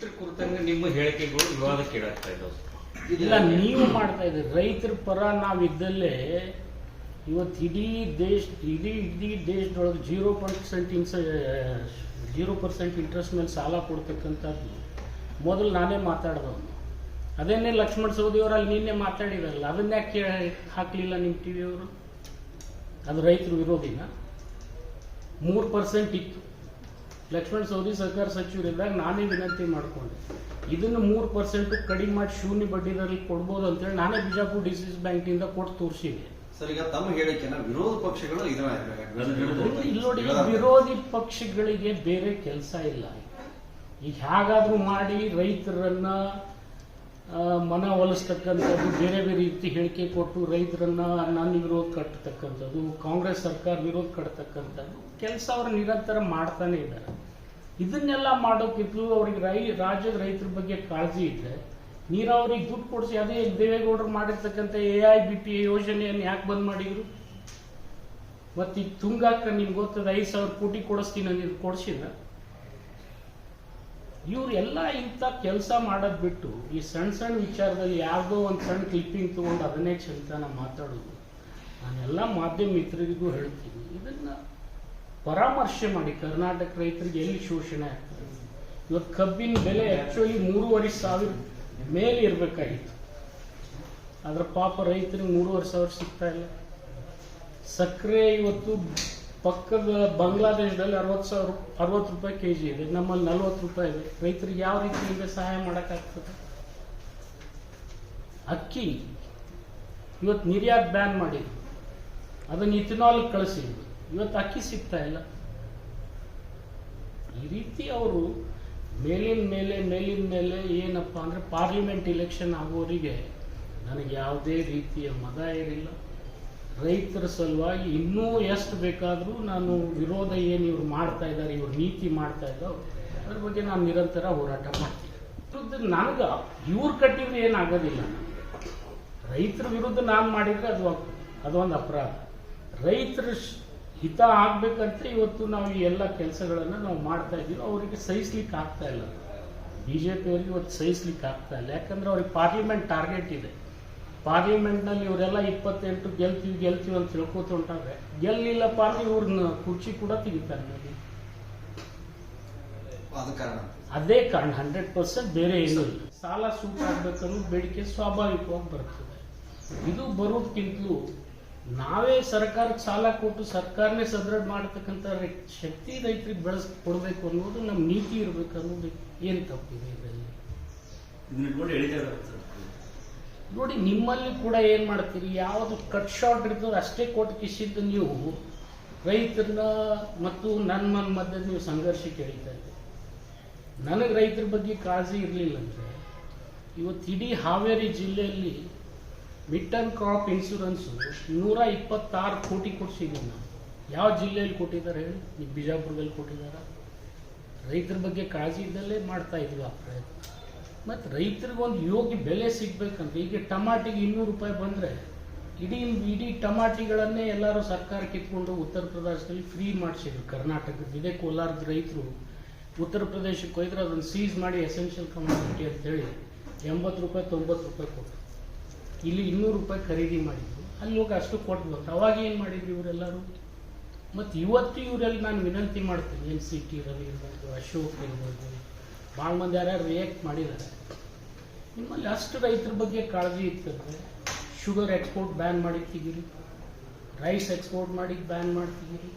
ರೈತರ ಕುರಿತಂಗ ನಿಮ್ಮ ಹೇಳಿಕೆಗಳು ವಿವಾದಕ್ಕೀಡಾಗ್ತಾ ಇದ್ದಾವೆ. ಇಲ್ಲ, ನೀವು ಮಾಡ್ತಾ ಇದ್ದೀರಿ. ರೈತರ ಪರ ನಾವು ಇದ್ದಲ್ಲೇ ಇವತ್ತು ಇಡೀ ದೇಶ, ಇಡೀ ಇಡೀ ದೇಶದೊಳಗೆ ಜೀರೋ ಪರ್ಸೆಂಟ್ ಇನ್ಸ, ಜೀರೋ ಪರ್ಸೆಂಟ್ ಇಂಟ್ರೆಸ್ಟ್ ಮೇಲೆ ಸಾಲ ಕೊಡ್ತಕ್ಕಂಥದ್ದು ಮೊದಲು ನಾನೇ ಮಾತಾಡ್ದವನು ಅದನ್ನೇ ಲಕ್ಷ್ಮಣ ಸವದಿಯವರು ಅಲ್ಲಿ ನಿನ್ನೆ ಮಾತಾಡಿದಾರಲ್ಲ, ಅದನ್ನ ಯಾಕೆ ಹಾಕಲಿಲ್ಲ ನಿಮ್ಮ ಟಿ ವಿಯವರು ಅದು ರೈತರು ವಿರೋಧಿನ. ಮೂರು ಪರ್ಸೆಂಟ್ ಇತ್ತು. ಲಕ್ಷ್ಮಣ ಸವದಿ ಸರ್ಕಾರ ಸಚಿವರಿದ್ದಾಗ ನಾನೇ ವಿನಂತಿ ಮಾಡಿಕೊಂಡೆ. ಇದನ್ನು ಮೂರು ಪರ್ಸೆಂಟ್ ಕಡಿಮೆ ಮಾಡಿ ಶೂನ್ಯ ಬಡ್ಡಿದಲ್ಲಿ ಕೊಡ್ಬೋದು ಅಂತೇಳಿ ನಾನೇ ಬಿಜಾಪುರ್ ಡಿಸಿಸ್ ಬ್ಯಾಂಕಿಂದ ಕೊಟ್ಟು ತೋರಿಸಿದೆ ಸರ್ ಈಗ ತಮ್ಮ ಹೇಳಿಕೆನ ವಿರೋಧ ಪಕ್ಷಗಳು ಇಲ್ಲಿ ನೋಡಿ ವಿರೋಧಿ ಪಕ್ಷಗಳಿಗೆ ಬೇರೆ ಕೆಲಸ ಇಲ್ಲ. ಈಗ ಹೇಗಾದ್ರೂ ಮಾಡಿ ರೈತರನ್ನ ಮನ ಒಲಿಸ್ತಕ್ಕಂಥದ್ದು ಬೇರೆ ಬೇರೆ ರೀತಿ ಹೇಳಿಕೆ ಕೊಟ್ಟು ರೈತರನ್ನ ನನ್ನ ವಿರೋಧ ಕಟ್ಟತಕ್ಕಂಥದ್ದು, ಕಾಂಗ್ರೆಸ್ ಸರ್ಕಾರ ವಿರೋಧ ಕಟ್ಟತಕ್ಕಂಥದ್ದು, ಕೆಲಸ ಅವರು ನಿರಂತರ ಮಾಡ್ತಾನೆ ಇದ್ದಾರೆ. ಇದನ್ನೆಲ್ಲ ಮಾಡೋಕ್ಕಿತ್ತು ಅವ್ರಿಗೆ ರೈ, ರಾಜ್ಯದ ರೈತರ ಬಗ್ಗೆ ಕಾಳಜಿ ಇದ್ರೆ, ನೀರಾವರಿಗೆ ದುಡ್ಡು ಕೊಡಿಸಿ ಅದೇ ದೇವೇಗೌಡರು ಮಾಡಿರ್ತಕ್ಕಂಥ ಎ ಐ ಬಿ ಪಿ ಯೋಜನೆಯನ್ನು ಯಾಕೆ ಬಂದ್ ಮಾಡಿದ್ರು? ಮತ್ತೆ ಈಗ ತುಂಗಾಕ ನಿಮ್ಗೆ ಗೊತ್ತದ ಐದು ಸಾವಿರ ಕೋಟಿ ಕೊಡಿಸ್ತೀನಿ ಅಂದಿದ್ದು ಕೊಡಿಸಿದ ಎಲ್ಲ ಇಂಥ ಕೆಲಸ ಮಾಡೋದ್ ಬಿಟ್ಟು ಈ ಸಣ್ಣ ಸಣ್ಣ ವಿಚಾರದಲ್ಲಿ ಯಾರ್ದೋ ಒಂದು ಸಣ್ಣ ಕ್ಲಿಪ್ಪಿಂಗ್ ತೊಗೊಂಡು ಅದನ್ನೇ ಚಂತನ ಮಾತಾಡೋದು. ನಾನೆಲ್ಲ ಮಾಧ್ಯಮ ಮಿತ್ರರಿಗೂ ಹೇಳ್ತೀನಿ. ಇದನ್ನ ಪರಾಮರ್ಶೆ ಮಾಡಿ. ಕರ್ನಾಟಕ ರೈತರಿಗೆ ಎಲ್ಲಿ ಶೋಷಣೆ ಆಗ್ತದೆ? ಇವತ್ತು ಕಬ್ಬಿನ ಬೆಲೆ ಆಕ್ಚುಲಿ ಮೂರುವರೆ ಸಾವಿರ ಮೇಲೆ ಇರಬೇಕಾಗಿತ್ತು. ಆದ್ರೆ ಪಾಪ ರೈತರಿಗೆ ಮೂರುವರೆ ಸಾವಿರ ಸಿಗ್ತಾ ಇಲ್ಲ. ಸಕ್ಕರೆ ಇವತ್ತು ಪಕ್ಕದ ಬಾಂಗ್ಲಾದೇಶದಲ್ಲಿ ಅರವತ್ತು ಸಾವಿರ ಅರವತ್ತು ರೂಪಾಯಿ ಕೆ ಜಿ ಇದೆ. ನಮ್ಮಲ್ಲಿ ನಲ್ವತ್ತು ರೂಪಾಯಿ ಇದೆ. ರೈತರಿಗೆ ಯಾವ ರೀತಿಯಿಂದ ಸಹಾಯ ಮಾಡೋಕ್ಕಾಗ್ತದೆ? ಅಕ್ಕಿ ಇವತ್ತು ನಿರ್ಯಾತ್ ಬ್ಯಾನ್ ಮಾಡಿ ಅದನ್ನು ಇಥನಾಲ್ ಕಳಿಸಿದ್ರು ಇವತ್ತು ಅಕ್ಕಿ ಸಿಗ್ತಾ ಇಲ್ಲ. ಈ ರೀತಿ ಅವರು ಮೇಲಿನ ಮೇಲೆ ಮೇಲಿನ ಮೇಲೆ ಏನಪ್ಪ ಅಂದ್ರೆ ಪಾರ್ಲಿಮೆಂಟ್ ಇಲೆಕ್ಷನ್ ಆಗೋರಿಗೆ ನನಗೆ ಯಾವುದೇ ರೀತಿಯ ಮದ ಇರಿಲ್ಲ ರೈತರ ಸಲುವಾಗಿ ಇನ್ನೂ ಎಷ್ಟು ಬೇಕಾದರೂ ನಾನು ವಿರೋಧ ಏನು ಇವ್ರು ಮಾಡ್ತಾ ಇದ್ದಾರೆ ಇವ್ರು ನೀತಿ ಮಾಡ್ತಾ ಇದ್ದಾವೆ ಅದ್ರ ಬಗ್ಗೆ ನಾನು ನಿರಂತರ ಹೋರಾಟ ಮಾಡ್ತೀನಿ. ನನಗೆ, ಇವ್ರು ಕಟ್ಟಿದ್ರೆ ಏನಾಗೋದಿಲ್ಲ ರೈತರ ವಿರುದ್ಧ ನಾನು ಮಾಡಿದ್ರೆ ಅದು ಅದೊಂದು ಅಪರಾಧ. ರೈತರ ಹಿತ ಆಗ್ಬೇಕಂತ ಇವತ್ತು ನಾವು ಈ ಎಲ್ಲ ಕೆಲಸಗಳನ್ನು ನಾವು ಮಾಡ್ತಾ ಇದ್ದೀವಿ. ಅವರಿಗೆ ಸಹಿಸ್ಲಿಕ್ಕೆ ಆಗ್ತಾ ಇಲ್ಲ. ಬಿ ಜೆ ಪಿಯವರಿಗೆ ಇವತ್ತು ಸಹಿಸ್ಲಿಕ್ಕೆ ಆಗ್ತಾ ಇಲ್ಲ. ಯಾಕಂದ್ರೆ ಅವ್ರಿಗೆ ಪಾರ್ಲಿಮೆಂಟ್ ಟಾರ್ಗೆಟ್ ಇದೆ. ಪಾರ್ಲಿಮೆಂಟ್ನಲ್ಲಿ ಇವರೆಲ್ಲ ಇಪ್ಪತ್ತೆಂಟು ಗೆಲ್ತೀವಿ ಗೆಲ್ತೀವಿ ಅಂತ ತಿಳ್ಕೊತ ಹೊಂಟಾರೆ ಗೆಲ್ಲಿಲ್ಲಪ್ಪ ಅಂದ್ರೆ ಇವ್ರನ್ನ ಕುರ್ಚಿ ಕೂಡ ತೆಗಿತಾರೆ ನೋಡಿ. ಅದು ಕಾರಣ. ಹಂಡ್ರೆಡ್ ಪರ್ಸೆಂಟ್ ಬೇರೆ ಏನೂ ಇಲ್ಲ. ಸಾಲ ಸೂಟ್ ಆಗ್ಬೇಕನ್ನೋ ಬೇಡಿಕೆ ಸ್ವಾಭಾವಿಕವಾಗಿ ಬರ್ತದೆ ಇದು ಬರೋದಕ್ಕಿಂತಲೂ ನಾವೇ ಸರ್ಕಾರಕ್ಕೆ ಸಾಲ ಕೊಟ್ಟು ಸರ್ಕಾರನೇ ಸದೃಢ ಮಾಡತಕ್ಕಂಥ ರೈ- ಶಕ್ತಿ ರೈತರಿಗೆ ಬೆಳೆಸ್ ಕೊಡ್ಬೇಕು ಅನ್ನೋದು ನಮ್ಮ ನೀತಿ ಇರಬೇಕು ಅನ್ನೋದು ಏನು ತಪ್ಪಿದೆ ಇದರಲ್ಲಿ ಇದನ್ನ ಇಟ್ಕೊಂಡು ಎಳಿತಾರೆ ಸರ್ ನೋಡಿ, ನಿಮ್ಮಲ್ಲಿ ಕೂಡ ಏನು ಮಾಡ್ತೀರಿ? ಯಾವುದು ಕಟ್ ಶಾರ್ಟ್ ಇರ್ತದೆ ಅಷ್ಟೇ ಕೊಟ್ಟು ಕಿಸಿದ್ದು ನೀವು ರೈತರನ್ನ ಮತ್ತು ನನ್ನ ಮನ ಮಧ್ಯೆ ನೀವು ಸಂಘರ್ಷಕ್ಕೆ ಎಳಿತಾ ನನಗೆ ರೈತರ ಬಗ್ಗೆ ಕಾಳಜಿ ಇರಲಿಲ್ಲ ಅಂದರೆ, ಇವತ್ತು ಇಡೀ ಹಾವೇರಿ ಜಿಲ್ಲೆಯಲ್ಲಿ ಟರ್ಮ್ ಕ್ರಾಪ್ ಇನ್ಶೂರೆನ್ಸು ನೂರ ಇಪ್ಪತ್ತಾರು ಕೋಟಿ ಕೊಡ್ಸಿದ್ದೀನಿ ನಾನು. ಯಾವ ಜಿಲ್ಲೆಯಲ್ಲಿ ಕೊಟ್ಟಿದ್ದಾರೆ ಹೇಳಿ? ನೀವು ಬಿಜಾಪುರದಲ್ಲಿ ಕೊಟ್ಟಿದ್ದಾರೆ? ರೈತರ ಬಗ್ಗೆ ಕಾಳಜಿ ಇದ್ದಲ್ಲೇ ಮಾಡ್ತಾ ಇದ್ವಿ ಆ ಪ್ರಯತ್ನ. ಮತ್ತು ರೈತರಿಗೆ ಒಂದು ಯೋಗ್ಯ ಬೆಲೆ ಸಿಗ್ಬೇಕಂದ್ರೆ ಈಗ ಟಮಾಟಿಗೆ ಇನ್ನೂರು ರೂಪಾಯಿ ಬಂದರೆ, ಇಡೀ ಇಡೀ ಟಮಾಟಿಗಳನ್ನೇ ಎಲ್ಲರೂ ಸರ್ಕಾರ ಕಿತ್ಕೊಂಡು ಉತ್ತರ ಪ್ರದೇಶದಲ್ಲಿ ಫ್ರೀ ಮಾಡಿಸಿದ್ರು. ಕರ್ನಾಟಕದ ಇದೇ ಕೋಲಾರದ ರೈತರು ಉತ್ತರ ಪ್ರದೇಶಕ್ಕೆ ಹೋಯ್ದ್ರೆ ಅದನ್ನು ಸೀಸ್ ಮಾಡಿ ಎಸೆನ್ಷಿಯಲ್ ಕಮಾಡಿಟಿ ಅಂತೇಳಿ ಎಂಬತ್ತು ರೂಪಾಯಿ, ತೊಂಬತ್ತು ರೂಪಾಯಿ ಕೊಟ್ಟರು ಇಲ್ಲಿ ಇನ್ನೂರು ರೂಪಾಯಿ ಖರೀದಿ ಮಾಡಿದ್ರು. ಅಲ್ಲಿ ಹೋಗಿ ಅಷ್ಟು ಕೊಟ್ಟು ಬಂತು ಅವಾಗ ಏನು ಮಾಡಿದ್ರು ಇವರೆಲ್ಲರೂ? ಮತ್ತು ಇವತ್ತು ಇವರೆಲ್ಲ ನಾನು ವಿನಂತಿ ಮಾಡ್ತೀನಿ, ಎನ್ ಸಿ ಟಿ ರವಿ ಇರ್ಬೋದು, ಅಶೋಕ್ ಇರ್ಬೋದು ಭಾಳ ಮಂದಿ ಯಾರ್ಯಾರು ರಿಯಾಕ್ಟ್ ಮಾಡಿದ್ದಾರೆ. ನಿಮ್ಮಲ್ಲಿ ಅಷ್ಟು ರೈತರ ಬಗ್ಗೆ ಕಾಳಜಿ ಇತ್ತಂದ್ರೆ ಶುಗರ್ ಎಕ್ಸ್ಪೋರ್ಟ್ ಬ್ಯಾನ್ ಮಾಡಿತ್ತೀರಿ ರೈಸ್ ಎಕ್ಸ್ಪೋರ್ಟ್ ಮಾಡಿ ಬ್ಯಾನ್ ಮಾಡ್ತಿದ್ದೀರಿ.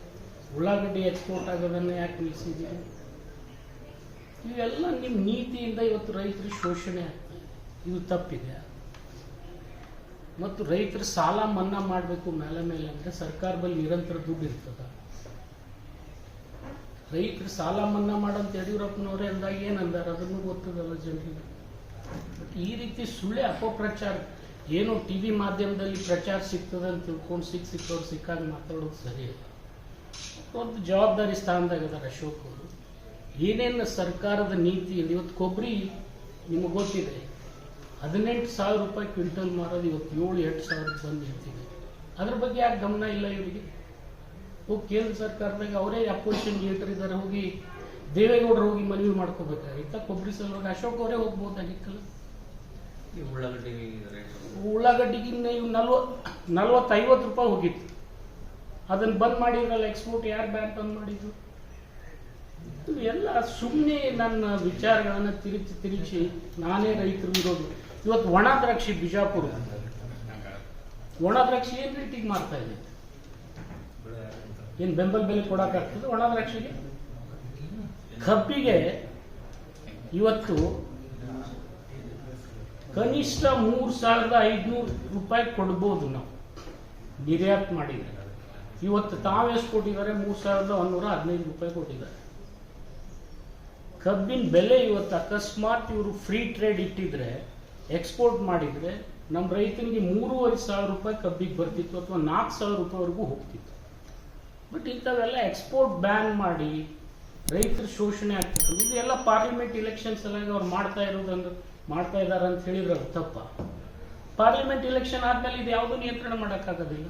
ಉಳ್ಳಾಗಡ್ಡಿ ಎಕ್ಸ್ಪೋರ್ಟ್ ಆಗೋದನ್ನು ಯಾಕೆ ನಿಲ್ಲಿಸಿದ್ದೀರಿ ಇವೆಲ್ಲ ನಿಮ್ಮ ನೀತಿಯಿಂದ ಇವತ್ತು ರೈತರು ಶೋಷಣೆ ಆಗ್ತದೆ ಇದೆ ತಪ್ಪಿದೆ. ಮತ್ತು ರೈತರು ಸಾಲ ಮನ್ನಾ ಮಾಡಬೇಕು ಮೇಲೆ ಮೇಲೆ ಅಂದರೆ ಸರ್ಕಾರ ಬಳಿ ನಿರಂತರ ದುಡ್ಡು ಇರ್ತದ. ರೈತರ ಸಾಲ ಮನ್ನಾ ಮಾಡಂತ ಯಡಿಯೂರಪ್ಪನವರೇ ಅಂದಾಗ ಏನಂದಾರ? ಅದನ್ನು ಗೊತ್ತದಲ್ಲ ಜನರಿಗೆ. ಈ ರೀತಿ ಸುಳ್ಳೆ ಅಪಪ್ರಚಾರ, ಏನೋ ಟಿ ವಿ ಮಾಧ್ಯಮದಲ್ಲಿ ಪ್ರಚಾರ ಸಿಗ್ತದೆ ಅಂತ ತಿಳ್ಕೊಂಡು ಸಿಕ್ ಸಿಕ್ಕವ್ರು ಸಿಕ್ಕಾಗ ಮಾತಾಡೋದು ಸರಿ ಇಲ್ಲ ಒಂದು ಜವಾಬ್ದಾರಿ ಸ್ಥಾನದಾಗ ಅದಾರ ಅಶೋಕ್ ಅವರು. ಏನೇನು ಸರ್ಕಾರದ ನೀತಿಯಲ್ಲಿ ಇವತ್ತು ಕೊಬ್ಬರಿ ನಿಮಗೆ ಗೊತ್ತಿದೆ. ಹದಿನೆಂಟು ಸಾವಿರ ರೂಪಾಯಿ ಕ್ವಿಂಟಲ್ ಮಾರೋದು ಇವತ್ತು ಏಳು, ಎಂಟು ಸಾವಿರ ಬಂದು ನಿಂತಿದೆ. ಅದ್ರ ಬಗ್ಗೆ ಯಾಕೆ ಗಮನ ಇಲ್ಲ ಇವರಿಗೆ? ಹೋಗಿ ಕೇಂದ್ರ ಸರ್ಕಾರದಾಗ ಅವರೇ ಅಪೋಸಿಷನ್ ಲೀಡರ್ ಇದ್ದಾರೆ ಹೋಗಿ ದೇವೇಗೌಡರು ಹೋಗಿ ಮನವಿ ಮಾಡ್ಕೋಬೇಕಾಗಿತ್ತ ಕೊಬ್ಬರಿ ಸಲುವಾಗಿ ಅಶೋಕ್ ಅವರೇ ಹೋಗ್ಬೋದಾಗಿತ್ತಲ್ಲ? ಉಳ್ಳಾಗಡ್ಡಿ ರೇಟ್ ಉಳ್ಳಾಗಡ್ಡಿಗೆ ಇವು ನಲ್ವತ್ ನಲ್ವತ್ತು ಐವತ್ತು ರೂಪಾಯಿ ಹೋಗಿತ್ತು. ಅದನ್ನ ಬಂದ್ ಮಾಡಿದ್ರಲ್ಲ ಎಕ್ಸ್ಪೋರ್ಟ್ ಯಾರು ಬ್ಯಾನ್ ಬಂದ್ ಮಾಡಿದ್ರು ಇದು ಎಲ್ಲ ಸುಮ್ಮನೆ ನನ್ನ ವಿಚಾರಗಳನ್ನ ತಿರುಚಿ ತಿರುಚಿ ನಾನೇ ರೈತರು ಇರೋದು ಇವತ್ತು ಒಣ ದ್ರಾಕ್ಷಿ ಬಿಜಾಪುರ. ಒಣ ದ್ರಾಕ್ಷಿ ಏನ್ ರೇಟಿಗೆ ಮಾಡ್ತಾ ಇದೆ? ಏನ್ ಬೆಂಬಲ ಬೆಲೆ ಕೊಡಕ್ಕಾಗ್ತದೆ ಒಣ ದ್ರಾಕ್ಷಿಗೆ? ಕಬ್ಬಿಗೆ ಇವತ್ತು ಕನಿಷ್ಠ ಮೂರ್ ಸಾವಿರದ ಐದ್ನೂರು ರೂಪಾಯಿ ಕೊಡ್ಬೋದು ನಾವು. ನಿರ್ಯಾತ್ ಮಾಡಿದ್ರೆ. ಇವತ್ತು ತಾವೆಷ್ಟು ಕೊಟ್ಟಿದ್ದಾರೆ? ಮೂರ್ ಸಾವಿರದ ಒಂದೂರ ಹದಿನೈದು ರೂಪಾಯಿ ಕೊಟ್ಟಿದ್ದಾರೆ. ಕಬ್ಬಿನ ಬೆಲೆ ಇವತ್ತು ಅಕಸ್ಮಾತ್ ಇವರು ಫ್ರೀ ಟ್ರೇಡ್ ಇಟ್ಟಿದ್ರೆ, ಎಕ್ಸ್ಪೋರ್ಟ್ ಮಾಡಿದ್ರೆ ನಮ್ಮ ರೈತನಿಗೆ ಮೂರುವರೆ ಸಾವಿರ ರೂಪಾಯಿ ಕಬ್ಬಿಗೆ ಬರ್ತಿತ್ತು ಅಥವಾ ನಾಲ್ಕು ಸಾವಿರ ರೂಪಾಯಿವರೆಗೂ ಹೋಗ್ತಿತ್ತು. ಬಟ್ ಇಂಥವೆಲ್ಲ ಎಕ್ಸ್ಪೋರ್ಟ್ ಬ್ಯಾನ್ ಮಾಡಿ ರೈತರ ಶೋಷಣೆ ಆಗ್ತಿತ್ತು ಇದೆಲ್ಲ ಪಾರ್ಲಿಮೆಂಟ್ ಇಲೆಕ್ಷನ್ಸ್ ಎಲ್ಲ ಅವ್ರು ಮಾಡ್ತಾ ಇರೋದಂದ್ರೆ ಮಾಡ್ತಾ ಇದ್ದಾರೆ ಅಂತ ಹೇಳಿದ್ರೆ ತಪ್ಪ. ಪಾರ್ಲಿಮೆಂಟ್ ಇಲೆಕ್ಷನ್ ಆದ್ಮೇಲೆ ಇದು ಯಾವುದೂ ನಿಯಂತ್ರಣ ಮಾಡೋಕ್ಕಾಗೋದಿಲ್ಲ.